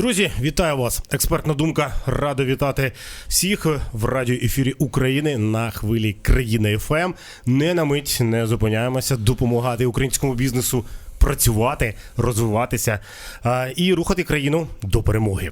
Друзі, вітаю вас! Експертна думка. Радо вітати всіх в радіоефірі України на хвилі країни ФМ. Не на мить не зупиняємося, допомагати українському бізнесу працювати, розвиватися а, і рухати країну до перемоги.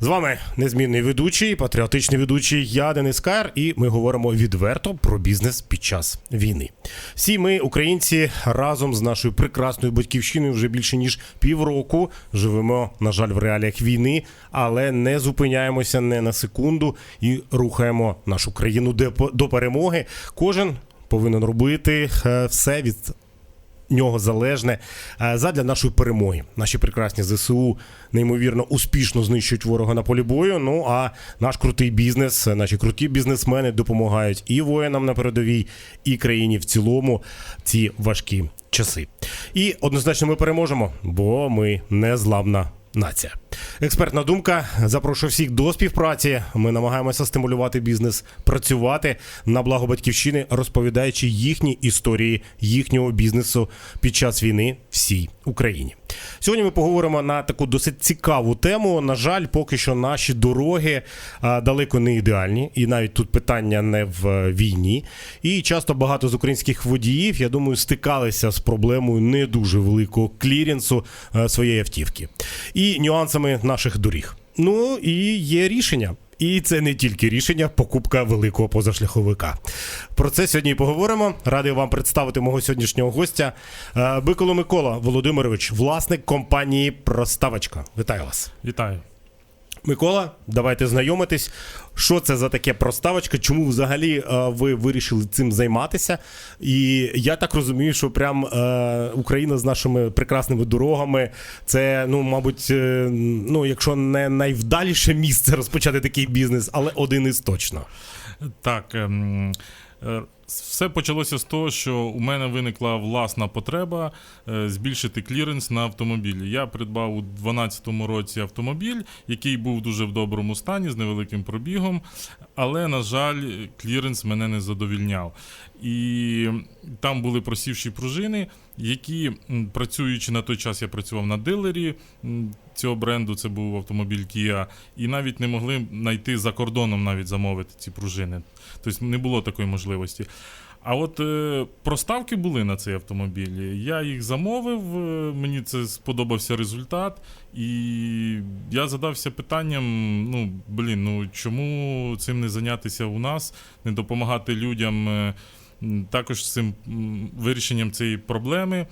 З вами незмінний ведучий, патріотичний ведучий. Я Денис Кар, і ми говоримо відверто про бізнес під час війни. Всі ми, українці, разом з нашою прекрасною батьківщиною вже більше ніж півроку живемо, на жаль, в реаліях війни, але не зупиняємося не на секунду і рухаємо нашу країну до перемоги. Кожен повинен робити е, все від нього залежне е, задля нашої перемоги. Наші прекрасні ЗСУ неймовірно успішно знищують ворога на полі бою. Ну а наш крутий бізнес, е, наші круті бізнесмени допомагають і воїнам на передовій, і країні в цілому ці важкі часи. І однозначно ми переможемо, бо ми незламна. Нація. Експертна думка. Запрошую всіх до співпраці. Ми намагаємося стимулювати бізнес, працювати на благо батьківщини, розповідаючи їхні історії їхнього бізнесу під час війни всій Україні. Сьогодні ми поговоримо на таку досить цікаву тему. На жаль, поки що наші дороги далеко не ідеальні, і навіть тут питання не в е, війні. І часто багато з українських водіїв, я думаю, стикалися з проблемою не дуже великого кліренсу е, своєї автівки і нюансами наших доріг. Ну і є рішення. І це не тільки рішення, покупка великого позашляховика. Про це сьогодні і поговоримо. Радий вам представити мого сьогоднішнього гостя Е, Биколо Микола Володимирович, власник компанії Проставочка. Вітаю вас. Вітаю. Микола, давайте знайомитись. Що це за таке проставочка? Чому взагалі е, ви вирішили цим займатися? І я так розумію, що прям е, Україна з нашими прекрасними дорогами це, ну, мабуть, е, ну, якщо не найвдаліше місце розпочати такий бізнес, але один із точно. Так, ем, е, все почалося з того, що у мене виникла власна потреба е, збільшити кліренс на автомобілі. Я придбав у 2012 році автомобіль, який був дуже в доброму стані, з невеликим пробігом, але, на жаль, кліренс мене не задовільняв. І там були просівші пружини, які, працюючи на той час, я працював на дилері цього бренду, це був автомобіль Kia, і навіть не могли знайти за кордоном навіть замовити ці пружини. Тобто не було такої можливості. А от е, проставки були на цей автомобіль. Я їх замовив, е, мені це сподобався результат. І я задався питанням: ну, блін, ну чому цим не зайнятися у нас, не допомагати людям е, також цим вирішенням цієї проблеми.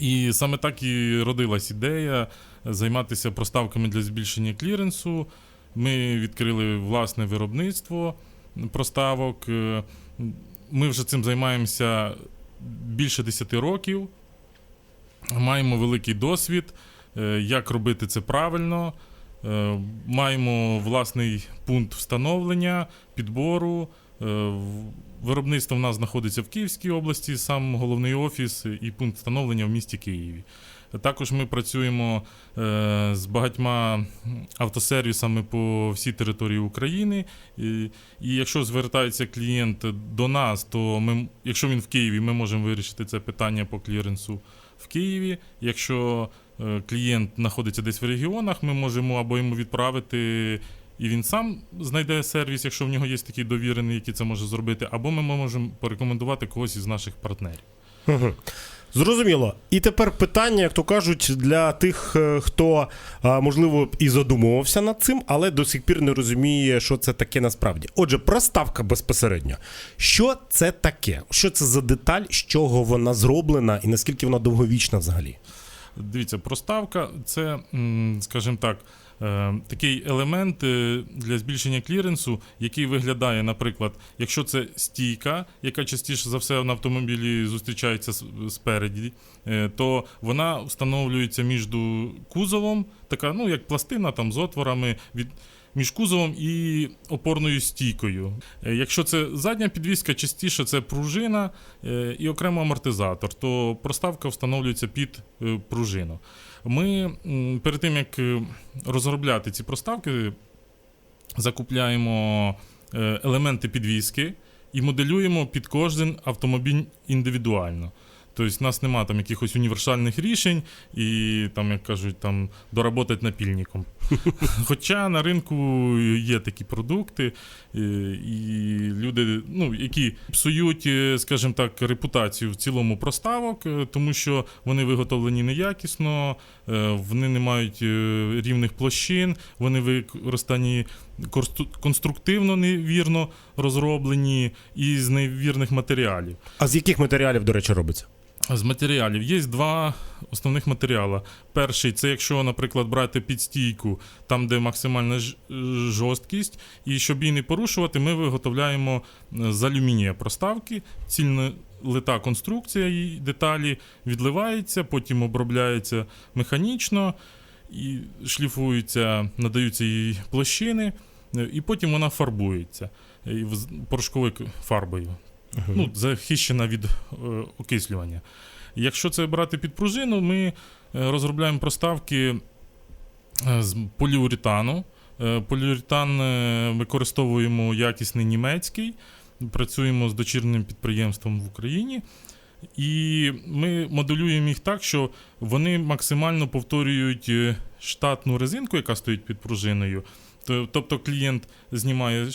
І саме так і родилась ідея займатися проставками для збільшення кліренсу. Ми відкрили власне виробництво проставок. Е, Ми вже цим займаємося більше 10 років. Маємо великий досвід, е, як робити це правильно. Е, Маємо власний пункт встановлення, підбору. Е, Виробництво в нас знаходиться в Київській області, сам головний офіс і пункт встановлення в місті Києві. Також ми працюємо е, з багатьма автосервісами по всій території України. І, якщо звертається клієнт до нас, то ми, якщо він в Києві, ми можемо вирішити це питання по кліренсу в Києві. Якщо клієнт знаходиться десь в регіонах, ми можемо або йому відправити. І він сам знайде сервіс, якщо в нього є такий довірений, який це може зробити, або ми можемо порекомендувати когось із наших партнерів. Мгм. Зрозуміло. І тепер питання, як то кажуть, для тих, е, хто можливо і задумувався над цим, але до сих пір не розуміє, що це таке насправді. Отже, проставка безпосередньо. Що це таке? Що це за деталь, з чого вона зроблена, і наскільки вона довговічна взагалі? Дивіться, проставка це, скажімо так, е, такий елемент е, для збільшення кліренсу, який виглядає, наприклад, якщо це стійка, яка частіше за все на автомобілі зустрічається спереді, е, то вона встановлюється між кузовом, така, ну як пластина там з отворами від. Між кузовом і опорною стійкою. Е, Якщо це задня підвіска, частіше це пружина е, і окремо амортизатор, то проставка встановлюється під е, пружину. Ми перед тим як розробляти ці проставки, закупляємо елементи підвіски і моделюємо під кожен автомобіль індивідуально. Тобто, в нас немає там якихось універсальних рішень і там, як кажуть, там доработати напільником. Хоча на ринку є такі продукти, е, і люди, ну, які псують, е, скажімо так, репутацію в цілому проставок, е, тому що вони виготовлені неякісно, вони не мають рівних площин, вони використані конструктивно невірно розроблені і з невірних матеріалів. А з яких матеріалів, до речі, робиться? З матеріалів. Є два основних матеріали. Перший це якщо, наприклад, брати підстійку, там, де максимальна жорсткість, і щоб її не порушувати, ми виготовляємо е, з алюмінія проставки, цільна лита конструкція її деталі відливається, потім обробляється механічно і шліфуються, надаються їй площини, е, і потім вона фарбується. Порошковою фарбою ну, захищена від е, окислювання. Якщо це брати під пружину, ми е, розробляємо проставки е, з поліуретану. Поліуретан використовуємо якісний німецький, працюємо з дочірним підприємством в Україні. І ми моделюємо їх так, що вони максимально повторюють штатну резинку, яка стоїть під пружиною. То- Тобто клієнт знімає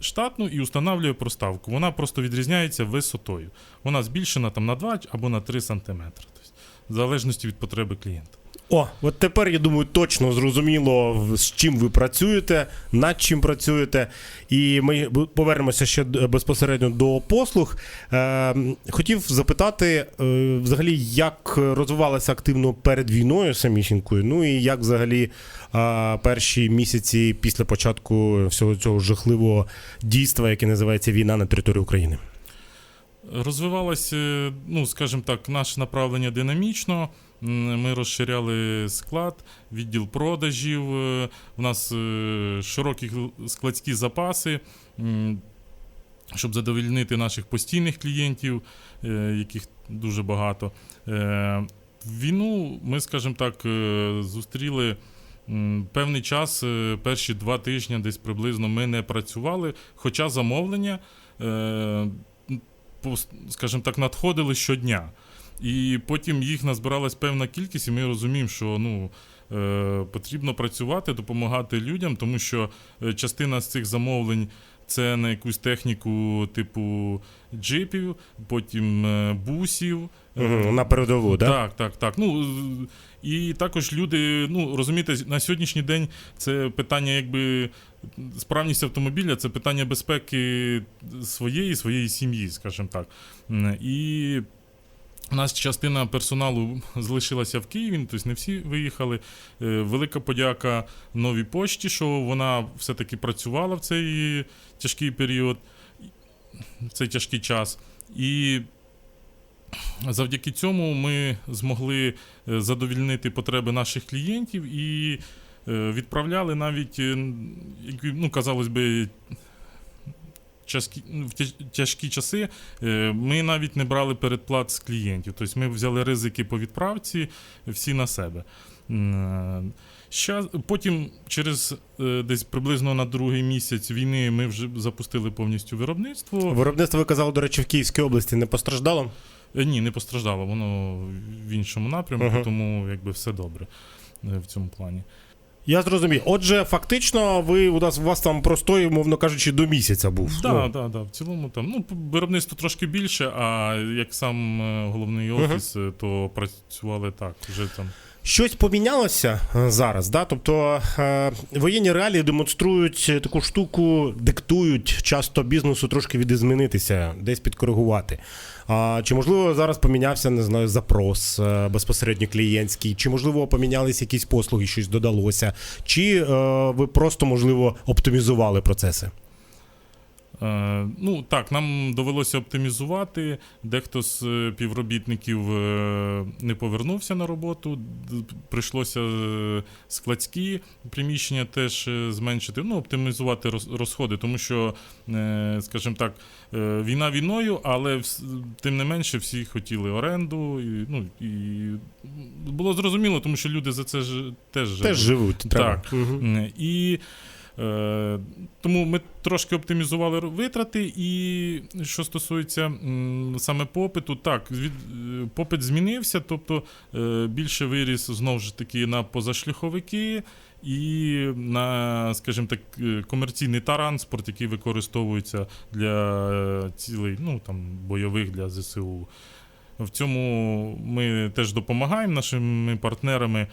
штатну і встановлює проставку. Вона просто відрізняється висотою. Вона збільшена там на 2 або на 3 см. Тобто, в залежності від потреби клієнта. О, от тепер я думаю, точно зрозуміло, з чим ви працюєте, над чим працюєте. І ми повернемося ще безпосередньо до послуг. Е, хотів запитати, е, взагалі, як розвивалася активно перед війною самісінькою, ну і як взагалі е, перші місяці після початку всього цього жахливого дійства, яке називається війна на території України. Розвивалося, ну, скажімо так, наше направлення динамічно. Ми розширяли склад, відділ продажів. е, У нас е, широкі складські запаси, щоб задовольнити наших постійних клієнтів, е, яких дуже багато. Е, Війну ми, скажімо так, е, зустріли. Певний час, е, перші два тижні, десь приблизно, ми не працювали, хоча замовлення е, скажімо так, надходили щодня. І потім їх назбиралась певна кількість, і ми розуміємо, що ну, е, потрібно працювати, допомагати людям, тому що е, частина з цих замовлень це на якусь техніку типу джипів, потім е, бусів. На передову, так? так, так, так. Ну, і також люди, ну розумієте, на сьогоднішній день це питання, якби справність автомобіля, це питання безпеки своєї, своєї сім'ї, скажімо так. І у нас частина персоналу залишилася в Києві, тобто не всі виїхали. Е, Велика подяка новій пошті, що вона все-таки працювала в цей тяжкий період, в цей тяжкий час. І Завдяки цьому ми змогли е, задовільнити потреби наших клієнтів і е, відправляли навіть, ну, казалось би, тяжкі, ну, в тяжкі часи. е, Ми навіть не брали передплат з клієнтів. Тобто ми взяли ризики по відправці всі на себе. Потім, через е, десь приблизно на другий місяць війни, ми вже запустили повністю виробництво. Виробництво ви казали, до речі, в Київській області не постраждало? Е, Ні, не постраждало, воно в іншому напрямку, Ага. тому якби все добре е, в цьому плані. Я зрозумів. Отже, фактично, ви у нас у вас там простої, мовно кажучи, до місяця був. Так, Ну, да, да, в цілому там. Ну, виробництво трошки більше, а як сам е, головний офіс, офіс, е, то працювали так, вже там. Щось помінялося е, зараз, да? Тобто е, воєнні реалії демонструють е, таку штуку, диктують часто бізнесу трошки відізмінитися, десь підкоригувати. А, чи можливо зараз помінявся, не знаю, запрос безпосередньо клієнтський, чи можливо помінялись якісь послуги, щось додалося, чи ви просто можливо оптимізували процеси? Е, ну так, нам довелося оптимізувати. Дехто з е, півробітників е, не повернувся на роботу. Прийшлося складські приміщення теж зменшити, ну, оптимізувати розходи, тому що, скажімо так, війна війною, але тим не менше всі хотіли оренду. І, ну, і було зрозуміло, тому що люди за це ж теж живуть. Теж живуть. Так. М, І тому ми трошки оптимізували витрати, і що стосується саме попиту, так, від, е, попит змінився, тобто е, більше виріс знову ж таки на позашляховики і на, скажімо так, е, комерційний транспорт, який використовується для е, цілей, ну там бойових для ЗСУ. В цьому ми теж допомагаємо нашими партнерами.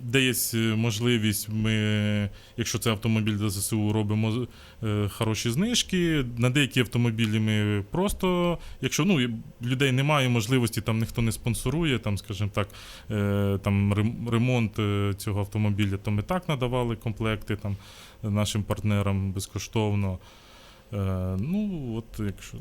Де є можливість, ми, якщо це автомобіль для ЗСУ, робимо е, хороші знижки. На деякі автомобілі ми просто, якщо ну, людей немає можливості, там ніхто не спонсорує, там, скажімо так, е, там ремонт е, цього автомобіля, то ми так надавали комплекти там, нашим партнерам безкоштовно. Ну, от якщо.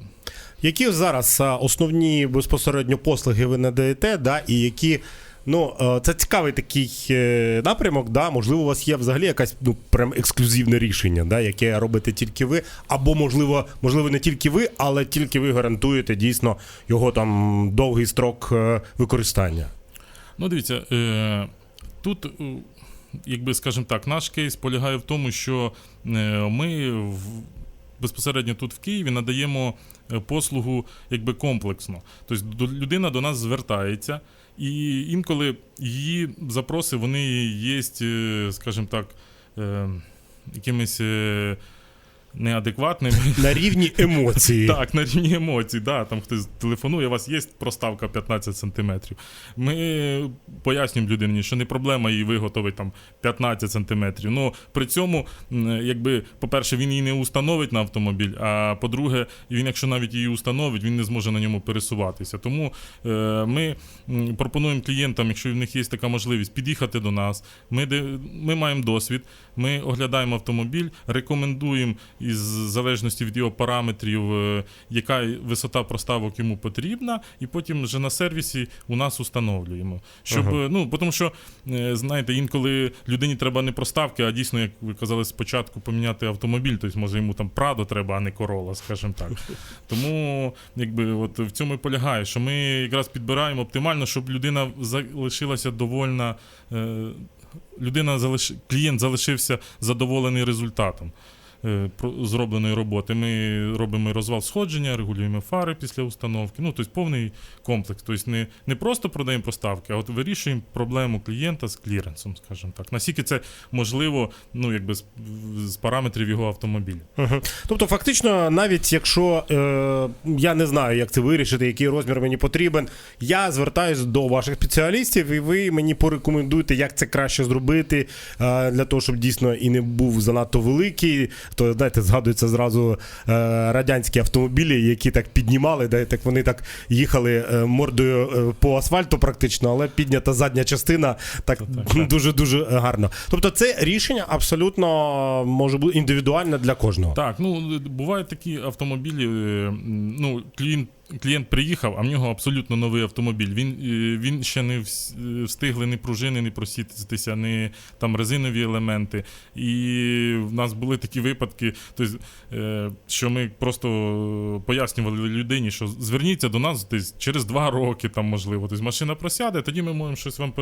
Які зараз основні безпосередньо послуги ви надаєте, да, і які. Ну, е, це цікавий такий е, напрямок, да. Можливо, у вас є взагалі якась ну, прям ексклюзивне рішення, да, яке робите тільки ви, або, можливо, можливо, не тільки ви, але тільки ви гарантуєте дійсно його там довгий строк е, використання. Ну, дивіться, е, тут, якби скажімо так, наш кейс полягає в тому, що ми в, безпосередньо тут в Києві надаємо послугу якби комплексно. Тобто людина до нас звертається, і інколи її запроси вони є, е, скажімо так, е, якимись. Неадекватними, На рівні емоції. так, на рівні емоцій, да, там хтось телефонує, у вас є проставка 15 сантиметрів. Ми пояснюємо людині, що не проблема її виготовити там 15 сантиметрів. Ну, при цьому, якби, по-перше, він її не установить на автомобіль, а по-друге, він, якщо навіть її установить, він не зможе на ньому пересуватися. Тому е, ми пропонуємо клієнтам, якщо в них є така можливість, під'їхати до нас. Ми, де, ми маємо досвід, ми оглядаємо автомобіль, рекомендуємо із залежності від його параметрів, е, яка висота проставок йому потрібна, і потім вже на сервісі у нас установлюємо. Щоб, Ага. е, ну, тому що, е, знаєте, інколи людині треба не проставки, а дійсно, як ви казали спочатку, поміняти автомобіль, тобто, може, йому там Прадо треба, а не Корола, скажімо так. Тому якби, от в цьому і полягає, що ми якраз підбираємо оптимально, щоб людина залишилася довольна. Людина залиш... клієнт залишився задоволений результатом зробленої роботи. Ми робимо розвал сходження, регулюємо фари після установки. Ну, тобто повний комплекс. Тобто не, не просто продаємо поставки, а от вирішуємо проблему клієнта з кліренсом, скажімо так. Наскільки це можливо, ну, якби з, з параметрів його автомобіля. Угу. Тобто, фактично, навіть якщо е, я не знаю, як це вирішити, який розмір мені потрібен, я звертаюся до ваших спеціалістів, і ви мені порекомендуєте, як це краще зробити е, для того, щоб дійсно і не був занадто великий. То знаєте, згадуються зразу е, радянські автомобілі, які так піднімали, де так вони так їхали е, мордою е, по асфальту, практично, але піднята задня частина так дуже дуже гарно. Тобто, це рішення абсолютно може бути індивідуальне для кожного. Так, ну бувають такі автомобілі. Ну, клієнт, клієнт приїхав, а в нього абсолютно новий автомобіль. Він, е, він ще не е, встигли ні пружини, ні просітитися, ні там резинові елементи. І в нас були такі випадки, тобто, що ми просто пояснювали людині, що зверніться до нас десь через два роки, там можливо. Тобто машина просяде, тоді ми можемо щось вам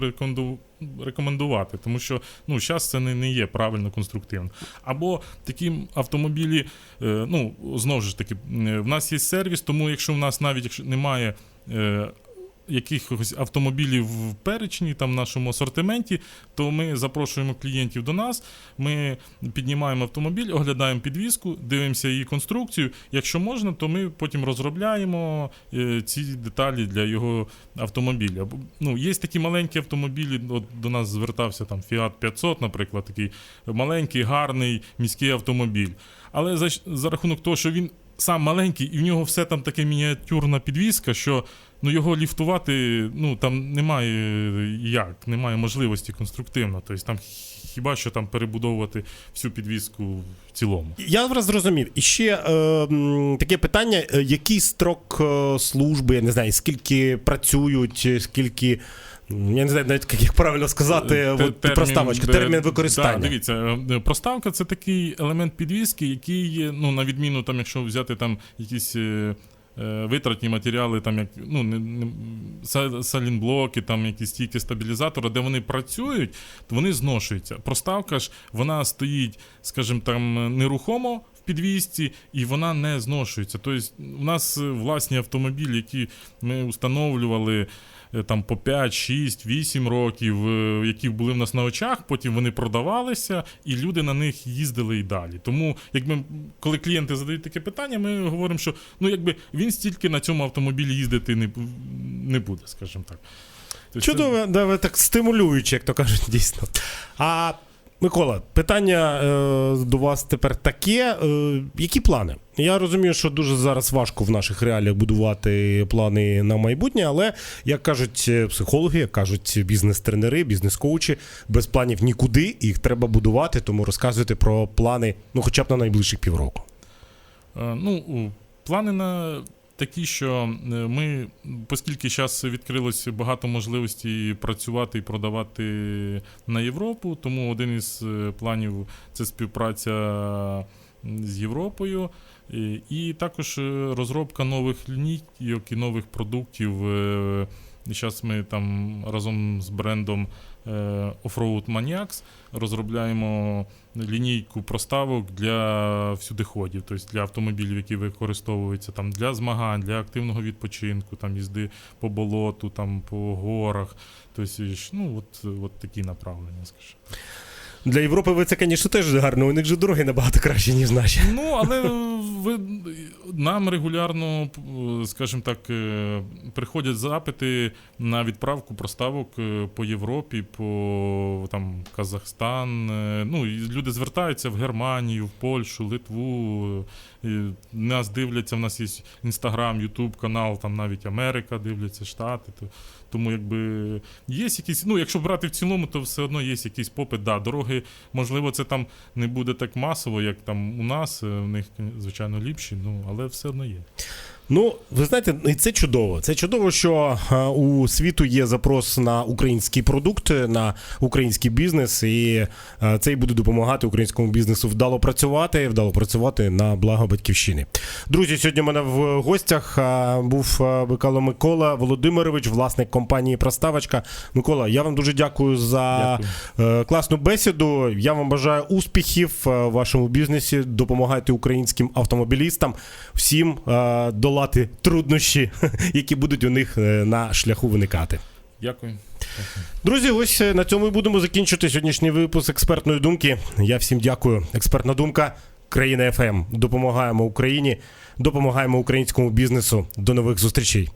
рекомендувати. Тому що ну, зараз це не, не є правильно конструктивно. Або такі автомобілі, ну, знову ж таки, в нас є сервіс, тому якщо в нас навіть якщо немає. е, Якихось автомобілів в перечні там в нашому асортименті, то ми запрошуємо клієнтів до нас. Ми піднімаємо автомобіль, оглядаємо підвіску, дивимося її конструкцію. Якщо можна, то ми потім розробляємо е, ці деталі для його автомобіля. Ну, є такі маленькі автомобілі. От до нас звертався там Fiat 500, наприклад, такий маленький, гарний міський автомобіль. Але за, за рахунок того, що він сам маленький, і в нього все там таке мініатюрна підвіска, що ну, його ліфтувати ну, там немає як, немає можливості конструктивно. Тобто там хіба що там перебудовувати всю підвіску в цілому. Я вас зрозумів. І ще е, таке питання: е, який строк е, служби, я не знаю, скільки працюють, скільки. М, Я не знаю, навіть як- правильно сказати, Те- от, термін, проставочка, де- термін використання. Да, дивіться, е, проставка це такий елемент підвіски, який, є, ну, на відміну, там, якщо взяти там якісь. е, е, витратні матеріали, там як ну, не, не, са- салінблоки, там якісь стійки стабілізатора, де вони працюють, то вони зношуються. Проставка ж вона стоїть, скажімо, там нерухомо підвісці, і вона не зношується. Тобто, у нас е, власні автомобілі, які ми встановлювали е, там по 5, 6, 8 років, е, які були в нас на очах, потім вони продавалися, і люди на них їздили і далі. Тому, якби коли клієнти задають таке питання, ми говоримо, що ну якби він стільки на цьому автомобілі їздити не, не буде, скажімо так. Тобто це- Чудово, да, так стимулюючи, як то кажуть, дійсно. А Микола, питання е, до вас тепер таке. Е, які плани? Я розумію, що дуже зараз важко в наших реаліях будувати плани на майбутнє, але як кажуть е, психологи, як кажуть бізнес-тренери, бізнес-коучі, без планів нікуди, їх треба будувати, тому розказуйте про плани, ну хоча б на найближчих півроку. Е, Ну, плани на такі, що е, ми, оскільки зараз відкрилось багато можливостей працювати і продавати на Європу, тому один із е, планів це співпраця з Європою. І, також е, розробка нових лінійок і нових продуктів. Зараз ми там разом з брендом Offroad Maniacs розробляємо лінійку проставок для всюдиходів, тобто для автомобілів, які використовуються там для змагань, для активного відпочинку, там їзди по болоту, там по горах. Тобто, ну, от, от такі направлення, скажімо. Для Європи ви це, звісно, теж гарно. У них же дороги набагато краще, ніж наші. Ну, але ви, нам регулярно, е, скажімо так, е, приходять запити на відправку проставок е, по Європі, по там, Казахстан. Ну, люди звертаються в Германію, в Польщу, Литву. Нас дивляться, в нас є Інстаграм, Ютуб канал, там навіть Америка дивляться, Штати. То, тому якби є якісь, ну, якщо брати в цілому, то все одно є якийсь попит. Да, дороги, можливо, це там не буде так масово, як там у нас. е, В них, звичайно, ліпші, ну, але все одно є. Ну, ви знаєте, і це чудово. Це чудово, що у світу є запрос на український продукт, на український бізнес, і це і буде допомагати українському бізнесу вдало працювати, вдало працювати на благо батьківщини. Друзі, сьогодні у мене в гостях був е, Микола Микола Володимирович, власник компанії Проставочка. Микола, я вам дуже дякую за Дякую. е, класну бесіду. Я вам бажаю успіхів е, в вашому бізнесі. Допомагайте українським автомобілістам всім е, долати труднощі, які будуть у них е, на шляху виникати. Дякую. Друзі, ось е, на цьому і будемо закінчити сьогоднішній випуск експертної думки. Я всім дякую. Експертна думка. Країна ФМ. Допомагаємо Україні, допомагаємо українському бізнесу. До нових зустрічей.